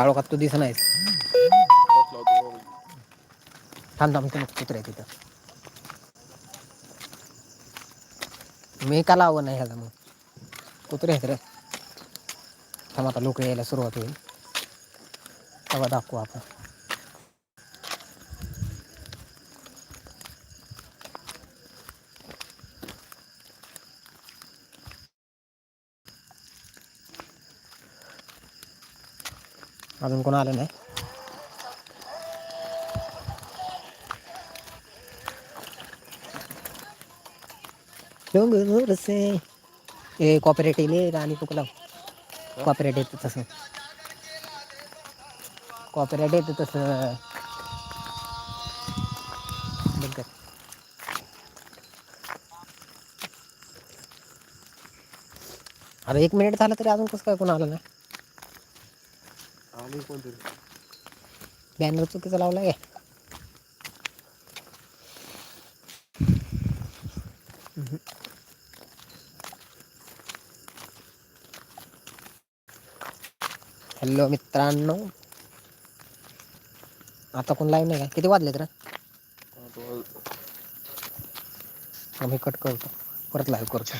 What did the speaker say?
काळोखात तू दिस नाहीस थांब थांब तुम्ही कुत्रे आहे तिथं. मी का लावं नाही ह्याला मग? कुत्रे आहेत रे. थांब आता लोक यायला सुरुवात होईल. तेव्हा दाखवू आपण. अजून कोण आलं नाही। डोंगर से कॉपरेट येईल आणि कुक लाव कॉपरेट येतं तसं। कॉपरेट येतं तसं। बंद अरे एक मिनिट झालं तरी अजून कसं काय कोण आलं नाही। आणि कोणतरी बॅनर चुकीचा लावला आहे हॅलो मित्रांनो. आता कोण लाईव्ह नाही का? किती वाजले. तर मी कट करतो. परत लाईव्ह करतो.